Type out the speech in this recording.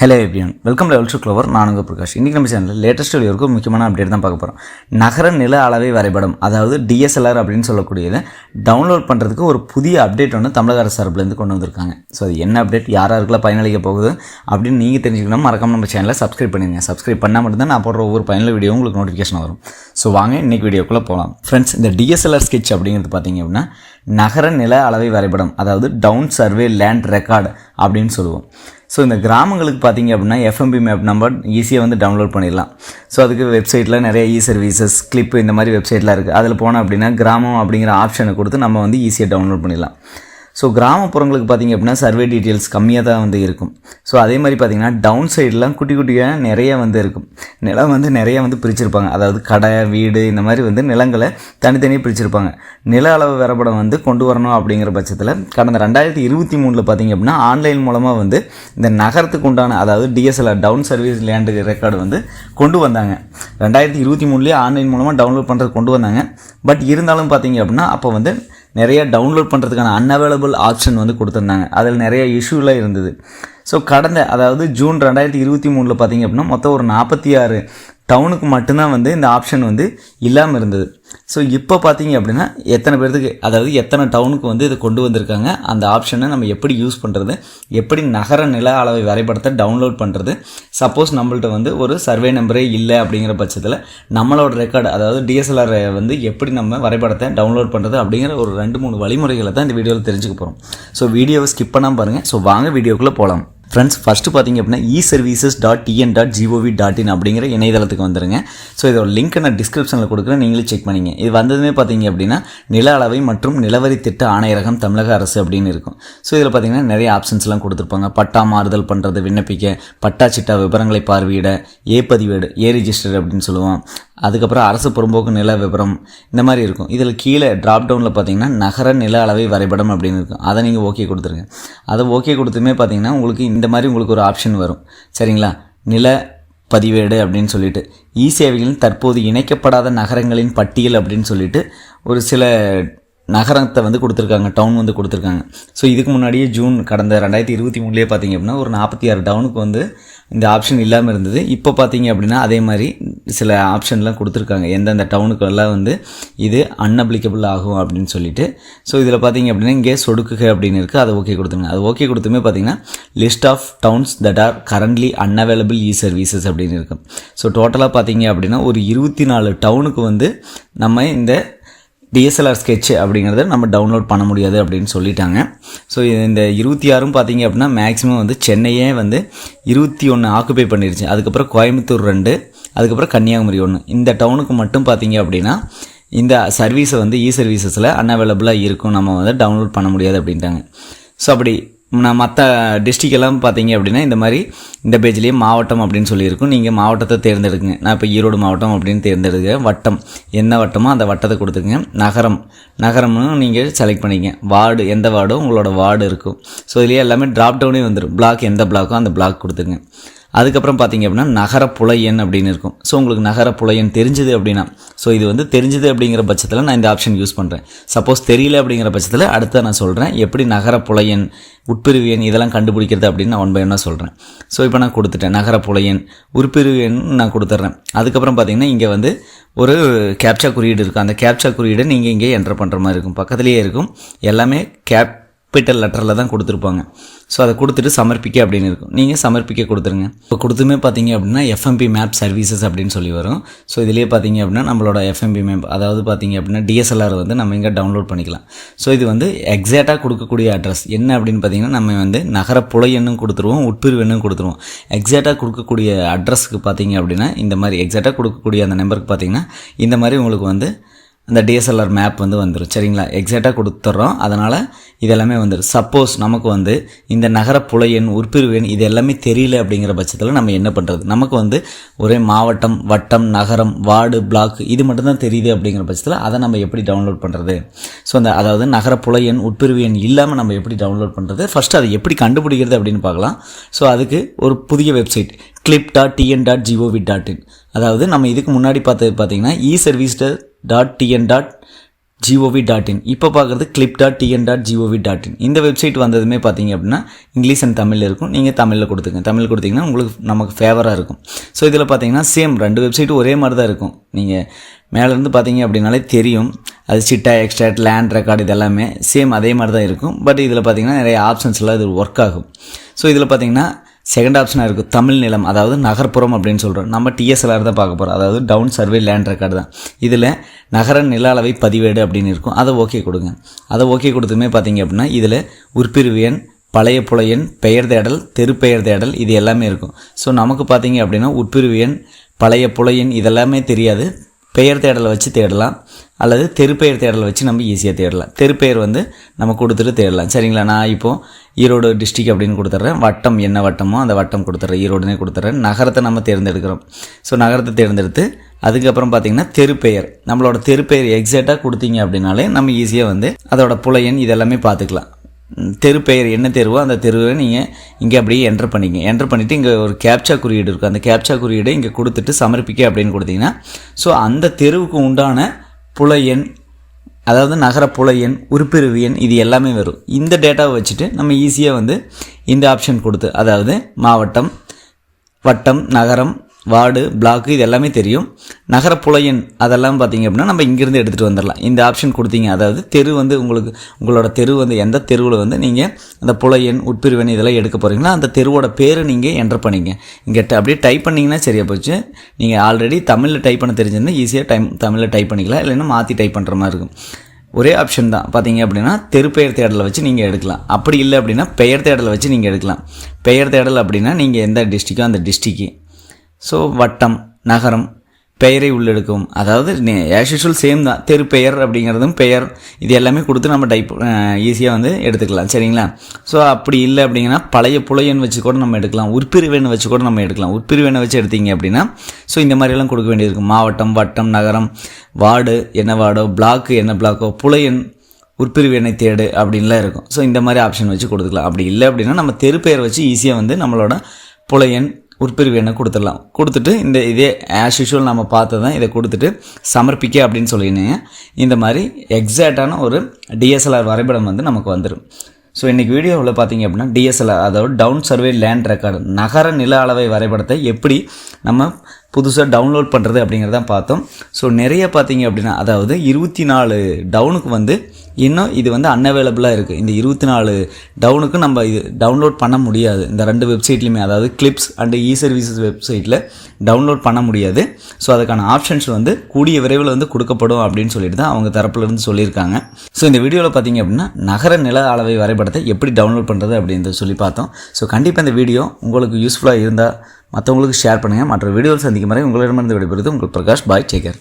Hello everyone welcome level to clover நானுங்க பிரகாஷ். இன்றைக்கி நம்ம சேனலில் லேட்டஸ்ட் வீடியோருக்கு முக்கியமான அப்டேட் தான் பார்க்க போகிறோம் நகர நில அளவை வரைபடம் அதாவது டிஎஸ்எல்ஆர் அப்படின்னு சொல்லக்கூடியதை டவுன்லோட் பண்ணுறதுக்கு ஒரு புதிய அப்டேட் ஒன்று தமிழக அரசு சார்பிலேருந்து கொண்டு வந்திருக்காங்க. ஸோ அது என்ன அப்டேட் யார் யாருக்கெல்லாம் பயனளிக்க போகுது அப்படின்னு நீங்கள் தெரிஞ்சுக்கணும். மறக்காம நம்ம சேனலை சப்ஸ்கிரைப் பண்ணிடுங்க சப்ஸ்கிரைப் பண்ணால் மட்டும்தான் நான் போடுற ஒவ்வொரு பயனுள்ள வீடியோ உங்களுக்கு நோட்டிஃபிகேஷன் வரும். ஸோ வாங்க இன்றைக்கி வீடியோக்குள்ளே போகலாம் ஃப்ரெண்ட்ஸ் இந்த டிஎஸ்எல்ஆர் ஸ்கெட்ச் அப்படிங்கிறது பார்த்தீங்க அப்படின்னா நகர நில அளவை வரைபடம் அதாவது டவுன் சர்வே லேண்ட் ரெக்கார்டு அப்படின்னு சொல்லுவோம். ஸோ இந்த கிராமங்களுக்கு பார்த்தீங்க அப்படின்னா எஃப்எம்பி மேப் நம்பர் ஈஸியாக வந்து டவுன்லோட் பண்ணிடலாம். ஸோ அதுக்கு வெப்சைட்டில் நிறைய இ சர்வீசஸ் கிளிப்பு இந்த மாதிரி வெப்சைட்லாம் இருக்குது அதில் போனோம் அப்படின்னா கிராமம் அப்படிங்கிற ஆப்ஷனை கொடுத்து நம்ம வந்து ஈஸியாக டவுன்லோட் பண்ணிடலாம். ஸோ கிராமப்புறங்களுக்கு பார்த்திங்க அப்படின்னா சர்வே டீட்டெயில்ஸ் கம்மியாக தான் வந்து இருக்கும். ஸோ அதே மாதிரி பார்த்தீங்கன்னா டவுன் சைடெலாம் குட்டி குட்டியாக நிறைய வந்து இருக்கும். நிலம் வந்து நிறைய வந்து பிரிச்சிருப்பாங்க. அதாவது கடை வீடு இந்த மாதிரி வந்து நிலங்களை தனித்தனியாக பிரிச்சிருப்பாங்க. நில அளவு வரைபடம் வந்து கொண்டு வரணும் அப்படிங்கிற பட்சத்தில் கடந்த ரெண்டாயிரத்தி இருபத்தி மூணில் பார்த்தீங்க அப்படின்னா ஆன்லைன் மூலமாக வந்து இந்த நகரத்துக்கு உண்டான அதாவது DSLR town service land record வந்து கொண்டு வந்தாங்க. ரெண்டாயிரத்தி இருபத்தி மூணுலேயே ஆன்லைன் மூலமாக டவுன்லோட் பண்ணுறது கொண்டு வந்தாங்க. பட் இருந்தாலும் பார்த்தீங்க அப்படின்னா அப்போ வந்து நிறைய டவுன்லோட் பண்ணுறதுக்கான அன்அவைலபிள் ஆப்ஷன் வந்து கொடுத்துருந்தாங்க. அதில் நிறைய இஷ்யூலாம் இருந்தது. ஸோ கடந்த அதாவது ஜூன் ரெண்டாயிரத்தி இருபத்தி மூணில் பார்த்தீங்க அப்படின்னா மொத்தம் ஒரு நாற்பத்தி ஆறு டவுனுக்கு மட்டும்தான் வந்து இந்த ஆப்ஷன் வந்து இல்லாமல் இருந்தது. ஸோ இப்போ பார்த்தீங்க அப்படின்னா எத்தனை பேர்த்துக்கு அதாவது எத்தனை டவுனுக்கு வந்து இதை கொண்டு வந்திருக்காங்க அந்த ஆப்ஷனை நம்ம எப்படி யூஸ் பண்ணுறது எப்படி நகர நில அளவை வரைபடத்தை டவுன்லோட் பண்ணுறது சப்போஸ் நம்மள்ட்ட வந்து ஒரு சர்வே நம்பரே இல்லை அப்படிங்கிற பட்சத்தில் நம்மளோட ரெக்கார்டு அதாவது டிஎஸ்எல்ஆர் வந்து எப்படி நம்ம வரைபடத்தை டவுன்லோட் பண்ணுறது அப்படிங்கிற ஒரு ரெண்டு மூணு வழிமுறைகளை தான் இந்த வீடியோவில் தெரிஞ்சுக்க போகிறோம் ஸோ வீடியோவை ஸ்கிப் பண்ணாமல் பாருங்கள் ஸோ வாங்க வீடியோக்குள்ளே போகலாம் ஃப்ரெண்ட்ஸ் ஃபஸ்ட்டு பார்த்தீங்க அப்படின்னா E services dot TN dot GOV dot in அப்படிங்கிற இணையதளத்துக்கு வந்துருங்க. ஸோ இதோட லிங்க் நான் டிஸ்கிரிப்ஷனில் கொடுக்குறேன். நீங்களே செக் பண்ணிங்க. இது வந்ததுமே பார்த்தீங்க அப்படின்னா நில அளவை மற்றும் நிலவரி திட்ட ஆணையரகம் தமிழக அரசு அப்படின்னு இருக்கும். ஸோ இதில் பார்த்தீங்கன்னா நிறைய ஆப்ஷன்ஸ்லாம் கொடுத்துருப்பாங்க. பட்டா மாறுதல் பண்ணுறது விண்ணப்பிக்க பட்டா சிட்டா விவரங்களை பார்வையிட ஏ பதிவேடு ஏ ரிஜிஸ்டர் அப்படின்னு சொல்லுவோம். அதுக்கப்புறம் அரசு புறம்போக்கு நில விவரம் இந்த மாதிரி இருக்கும். இதில் கீழே ட்ராப் டவுனில் பார்த்தீங்கன்னா நகர நில அளவை வரைபடம் அப்படின்னு இருக்கும். அதை நீங்கள் ஓகே கொடுத்துருங்க. அதை ஓகே கொடுத்துமே பார்த்தீங்கன்னா உங்களுக்கு இந்த மாதிரி உங்களுக்கு ஒரு ஆப்ஷன் வரும். சரிங்களா? நில பதிவேடு அப்படின்னு சொல்லிட்டு இ சேவைகளின் தற்போது இணைக்கப்படாத நகரங்களின் பட்டியல் அப்படின்னு சொல்லிட்டு ஒரு சில நகரத்தை வந்து கொடுத்துருக்காங்க டவுன் வந்து கொடுத்துருக்காங்க. ஸோ இதுக்கு முன்னாடியே ஜூன் கடந்த ரெண்டாயிரத்தி இருபத்தி மூணுலேயே பார்த்தீங்க அப்படின்னா ஒரு நாற்பத்தி ஆறு டவுனுக்கு வந்து இந்த ஆப்ஷன் இல்லாமல் இருந்தது. இப்போ பார்த்தீங்க அப்படின்னா அதே மாதிரி சில ஆப்ஷன்லாம் கொடுத்துருக்காங்க. எந்தெந்த டவுனுக்கெல்லாம் வந்து இது அன்அப்ளிகபிள் ஆகும் அப்படின்னு சொல்லிட்டு. ஸோ இதில் பார்த்தீங்க அப்படின்னா இங்கே சொடுக்குக அப்படின்னு இருக்குது அதை ஓகே கொடுத்துருங்க. அது ஓகே கொடுத்துமே பார்த்தீங்கன்னா list of towns that are currently unavailable E services அப்படின்னு இருக்கும் ஸோ டோட்டலாக பார்த்தீங்க அப்படின்னா ஒரு இருபத்தி நாலு டவுனுக்கு வந்து நம்ம இந்த டிஎஸ்எல்ஆர் ஸ்கெட்ச் அப்படிங்கிறத நம்ம டவுன்லோட் பண்ண முடியாது அப்படின்னு சொல்லிட்டாங்க. ஸோ இந்த இருபத்தி ஆறும் பார்த்தீங்க அப்படின்னா மேக்ஸிமம் வந்து சென்னையே வந்து இருபத்தி ஒன்று ஆக்குபை பண்ணிருச்சு. அதுக்கப்புறம் கோயம்புத்தூர் ரெண்டு அதுக்கப்புறம் கன்னியாகுமரி ஒன்று இந்த டவுனுக்கு மட்டும் பார்த்தீங்க அப்படின்னா இந்த சர்வீஸை வந்து இ சர்வீசஸில் அன்அவைலபிளாக இருக்கும். நம்ம வந்து டவுன்லோட் பண்ண முடியாது அப்படின்ட்டாங்க. ஸோ அப்படி நான் மற்ற டிஸ்ட்ரிக்டெல்லாம் பார்த்தீங்க அப்படின்னா இந்த மாதிரி இந்த பேஜ்லேயே மாவட்டம் அப்படின்னு சொல்லியிருக்கும். நீங்கள் மாவட்டத்தை தேர்ந்தெடுக்குங்க. நான் இப்போ ஈரோடு மாவட்டம் அப்படின்னு தேர்ந்தெடுக்க வட்டம். என்ன வட்டமோ அந்த வட்டத்தை கொடுத்துக்குங்க. நகரம். நகரம்னு நீங்கள் செலக்ட் பண்ணிக்கங்க வார்டு. எந்த வார்டோ உங்களோட வார்டு இருக்கும். ஸோ இதுலேயே எல்லாமே ட்ராப் டவுனே வந்துடும் பிளாக் எந்த பிளாக்கோ அந்த பிளாக் கொடுத்துங்க அதுக்கப்புறம் பார்த்தீங்க அப்படின்னா நகர புலையன் அப்படின்னு இருக்கும். ஸோ உங்களுக்கு நகர புலையன் தெரிஞ்சுது அப்படின்னா ஸோ இது வந்து தெரிஞ்சுது அப்படிங்கிற பட்சத்தில் நான் இந்த ஆப்ஷன் யூஸ் பண்ணுறேன் சப்போஸ் தெரியல அப்படிங்கிற பட்சத்தில் அடுத்த நான் சொல்கிறேன் எப்படி நகர புலையன் உட்பிரிவு எண் இதெல்லாம் கண்டுபிடிக்கிறது அப்படின்னு நான் ஒன் பை ஒன்னாக சொல்கிறேன் ஸோ இப்போ நான் கொடுத்துட்டேன் நகர புலையன் உட்பிரிவு எண் நான் கொடுத்துட்றேன். அதுக்கப்புறம் பார்த்தீங்கன்னா இங்கே வந்து ஒரு கேப்சா குறியீடு இருக்கும். அந்த கேப்சா குறியீடை நீங்கள் இங்கே என்டர் பண்ணுற மாதிரி இருக்கும். பக்கத்துலேயே இருக்கும். எல்லாமே கேப் கேபிட்டல் லெட்டரில் தான் கொடுத்துருப்பாங்க. ஸோ அதை கொடுத்துட்டு சமர்ப்பிக்க அப்படின்னு இருக்கும். நீங்கள் சமர்ப்பிக்க கொடுத்துருங்க. இப்போ கொடுத்துமே பார்த்தீங்க அப்படின்னா எஃப்எம்பி மேப் சர்வீசஸ் அப்படின்னு சொல்லி வரும். ஸோ இதுலேயே பார்த்தீங்க அப்படின்னா நம்மளோட எஃப்எம்பி மேப் அதாவது பார்த்தீங்க அப்படின்னா டிஎஸ்எல்ஆர் வந்து நம்ம இங்கே டவுன்லோட் பண்ணிக்கலாம். ஸோ இது வந்து எக்ஸாக்டாக கொடுக்கக்கூடிய அட்ரஸ் என்ன அப்படின்னு பார்த்தீங்கன்னா நம்ம வந்து நகர புலை எண்ணும் கொடுத்துருவோம் உட்பிரிவு எண்ணும் கொடுத்துருவோம். எக்ஸாக்டாக கொடுக்கக்கூடிய அட்ரஸுக்கு பார்த்தீங்க அப்படின்னா இந்த மாதிரி எக்ஸாக்டாக கொடுக்கக்கூடிய அந்த நம்பருக்கு பார்த்தீங்கன்னா இந்த மாதிரி உங்களுக்கு வந்து அந்த டிஎஸ்எல்ஆர் மேப் வந்து வந்துடும் சரிங்களா? எக்ஸாக்டாக கொடுத்துட்றோம் அதனால் இதெல்லாமே வந்துடும் சப்போஸ் நமக்கு வந்து இந்த நகர புலையன் எண் உட்பிரிவு எண் இது எல்லாமே தெரியல அப்படிங்கிற பட்சத்தில் நம்ம என்ன பண்ணுறது நமக்கு வந்து ஒரே மாவட்டம் வட்டம் நகரம் வார்டு பிளாக் இது மட்டும்தான் தெரியுது அப்படிங்கிற பட்சத்தில் அதை நம்ம எப்படி டவுன்லோட் பண்ணுறது ஸோ அந்த அதாவது நகர புலையன் எண் உட்பிரிவு எண் இல்லாமல் நம்ம எப்படி டவுன்லோட் பண்ணுறது ஃபஸ்ட்டு அதை எப்படி கண்டுபிடிக்கிறது அப்படின்னு பார்க்கலாம். ஸோ அதுக்கு ஒரு புதிய website clip dot TN dot GOV dot in அதாவது நம்ம இதுக்கு முன்னாடி பார்த்தது பார்த்தீங்கன்னா E service dot TN dot GOV dot in இப்போ பார்க்குறது clip dot TN dot GOV dot in இந்த வெப்சைட் வந்ததுமே பார்த்தீங்க அப்படின்னா இங்கிலீஷ் அண்ட் தமிழில் இருக்கும். நீங்கள் தமிழில் கொடுத்துங்க தமிழ் கொடுத்தீங்கன்னா உங்களுக்கு நமக்கு ஃபேவராக இருக்கும். ஸோ இதில் பார்த்தீங்கன்னா சேம் ரெண்டு வெப்சைட்டும் ஒரே மாதிரி தான் இருக்கும். நீங்கள் மேலேருந்து பார்த்தீங்க அப்படின்னாலே தெரியும். அது சிட்டா எக்ஸ்ட்ராக்ட் லேண்ட் ரெக்கார்டு இது எல்லாமே சேம் அதே மாதிரி தான் இருக்கும். பட் இதில் பார்த்தீங்கன்னா நிறைய ஆப்ஷன்ஸ்லாம் இது ஒர்க் ஆகும். ஸோ இதில் பார்த்தீங்கன்னா செகண்ட் ஆப்ஷனாக இருக்குது தமிழ் நிலம் அதாவது நகர்ப்புறம் அப்படின்னு சொல்கிறோம் நம்ம டிஎஸ்எல்ஆர் தான் பார்க்க போகிறோம் அதாவது டவுன் சர்வே லேண்ட் ரெக்கார்டு தான். இதில் நகர நில அளவை பதிவேடு அப்படின்னு இருக்கும். அதை ஓகே கொடுங்க. அதை ஓகே கொடுத்துமே பார்த்தீங்க அப்படின்னா இதில் உட்பிரிவு எண் பழைய புலையன் பெயர் தேடல் தெரு பெயர் தேடல் இது எல்லாமே இருக்கும். ஸோ நமக்கு பார்த்தீங்க அப்படின்னா உட்பிரிவு எண் பழைய புலையன் இதெல்லாமே தெரியாது. பெயர் தேடலை வச்சு தேடலாம். அல்லது தெருப்பெயர் தேடலை வச்சு நம்ம ஈஸியாக தேடலாம். தெருப்பெயர் வந்து நம்ம கொடுத்துட்டு தேடலாம். சரிங்களா? நான் இப்போது ஈரோடு டிஸ்ட்ரிக் அப்படின்னு கொடுத்துட்றேன். வட்டம் என்ன வட்டமோ அந்த வட்டம் கொடுத்துட்றேன். ஈரோடுனே கொடுத்துட்றேன். நகரத்தை நம்ம தேர்ந்தெடுக்கிறோம். ஸோ நகரத்தை தேர்ந்தெடுத்து அதுக்கப்புறம் பார்த்தீங்கன்னா தெருப்பெயர். நம்மளோட தெருப்பெயர் எக்ஸாக்டாக கொடுத்தீங்க அப்படின்னாலே நம்ம ஈஸியாக வந்து அதோட புலையன் இதெல்லாமே பார்த்துக்கலாம் தெரு பெயர் என்ன தெருவோ அந்த தெருவை நீங்கள் இங்கே அப்படியே என்டர் பண்ணிங்க. என்டர் பண்ணிவிட்டு இங்கே ஒரு கேப்சா குறியீடு இருக்கும் அந்த கேப்சா குறியீடை இங்கே கொடுத்துட்டு சமர்ப்பிக்க அப்படின்னு கொடுத்தீங்கன்னா ஸோ அந்த தெருவுக்கு உண்டான புலையன் அதாவது நகர புலையன் உருப்பிரிவு எண் இது எல்லாமே வரும். இந்த டேட்டாவை வச்சுட்டு நம்ம ஈஸியாக வந்து இந்த ஆப்ஷன் கொடுத்து அதாவது மாவட்டம் வட்டம் நகரம் வார்டு பிளாக்கு இது எல்லாமே தெரியும். நகரப்புலையன் அதெல்லாம் பார்த்தீங்க அப்படின்னா நம்ம இங்கேருந்து எடுத்துகிட்டு வந்துடலாம். இந்த ஆப்ஷன் கொடுத்தீங்க. அதாவது தெரு வந்து உங்களுக்கு உங்களோட தெரு வந்து எந்த தெருவில் வந்து நீங்கள் அந்த புலையன் உட்பிரிவன் இதெல்லாம் எடுக்க போகிறீங்களோ அந்த தெருவோட பேரை நீங்கள் என்டர் பண்ணிங்க. இங்கே அப்படியே டைப் பண்ணிங்கன்னா சரியாக போச்சு. நீங்கள் ஆல்ரெடி தமிழில் டைப் பண்ண தெரிஞ்சிருந்தால் ஈஸியாக டைம் தமிழில் டைப் பண்ணிக்கலாம். இல்லைன்னா மாற்றி டைப் பண்ணுற மாதிரி இருக்கும். ஒரே ஆப்ஷன் தான். பார்த்தீங்க அப்படின்னா தெருப்பெயர் தேடலை வச்சு நீங்கள் எடுக்கலாம். அப்படி இல்லை அப்படின்னா பெயர் தேடலை வச்சு நீங்கள் எடுக்கலாம். பெயர் தேடல் அப்படின்னா நீங்கள் எந்த டிஸ்ட்ரிக்கோ அந்த டிஸ்ட்ரிக்கு ஸோ வட்டம் நகரம் பெயரை உள்ளெடுக்கும். அதாவது ஆஸ் யூஷுவல் சேம் தான். தெரு பெயர் அப்படிங்கிறதும் பெயர். இது எல்லாமே கொடுத்து நம்ம டைப் ஈஸியாக வந்து எடுத்துக்கலாம். சரிங்களா? ஸோ அப்படி இல்லை அப்படிங்கன்னா பழைய புலையன் வச்சு கூட நம்ம எடுக்கலாம். உட்பிரிவெண்ணை வச்சு கூட நம்ம எடுக்கலாம். உட்பிரிவேனை வச்சு எடுத்தீங்க அப்படின்னா ஸோ இந்த மாதிரியெல்லாம் கொடுக்க வேண்டியிருக்கும். மாவட்டம் வட்டம் நகரம் வார்டு என்ன வார்டோ பிளாக்கு என்ன பிளாக்கோ புலையன் உட்பிரிவினை தேடு அப்படின்லாம் இருக்கும். ஸோ இந்த மாதிரி ஆப்ஷன் வச்சு கொடுத்துக்கலாம். அப்படி இல்லை அப்படின்னா நம்ம தெரு பெயர் வச்சு ஈஸியாக வந்து நம்மளோட புலையன் உட்பிரிவு எண்ணை கொடுத்துடலாம். கொடுத்துட்டு இந்த இதே ஆஸ் யூஷுவல் நம்ம பார்த்ததான் இதை கொடுத்துட்டு சமர்ப்பிக்க அப்படின்னு சொல்லினீங்க இந்த மாதிரி எக்ஸாக்டான ஒரு டிஎஸ்எல்ஆர் வரைபடம் வந்து நமக்கு வந்துடும் ஸோ இன்றைக்கி வீடியோவில் பார்த்தீங்க அப்படின்னா டிஎஸ்எல்ஆர் அதாவது டவுன் சர்வே லேண்ட் ரெக்கார்டு நகர நில அளவை வரைபடத்தை எப்படி நம்ம புதுசாக டவுன்லோட் பண்ணுறது அப்படிங்கிறத பார்த்தோம். ஸோ நிறைய பார்த்தீங்க அப்படின்னா அதாவது இருபத்தி நாலு டவுனுக்கு வந்து இன்னும் இது வந்து அன்அவைலபிளாக இருக்குது இந்த இருபத்தி நாலு டவுனுக்கு நம்ம இது டவுன்லோட் பண்ண முடியாது. இந்த ரெண்டு வெப்சைட்லையுமே அதாவது கிளிப்ஸ் அண்டு இ சர்வீசஸ் வெப்சைட்டில் டவுன்லோட் பண்ண முடியாது. ஸோ அதுக்கான ஆப்ஷன்ஸ் வந்து கூடிய விரைவில் வந்து கொடுக்கப்படும் அப்படின்னு சொல்லிட்டு தான் அவங்க தரப்புலேருந்து சொல்லியிருக்காங்க. ஸோ இந்த வீடியோவில் பார்த்தீங்க அப்படின்னா நகர நில அளவை வரைபடத்தை எப்படி டவுன்லோட் பண்ணுறது அப்படின்றத சொல்லி பார்த்தோம். ஸோ கண்டிப்பாக இந்த வீடியோ உங்களுக்கு யூஸ்ஃபுல்லாக இருந்தால் மற்றவங்களுக்கு ஷேர் பண்ணுங்கள் மற்ற வீடியோவில் சந்திக்கும் வரை உங்களிடமிருந்து விடைபெறுது உங்கள் பிரகாஷ். பாய் சேகர்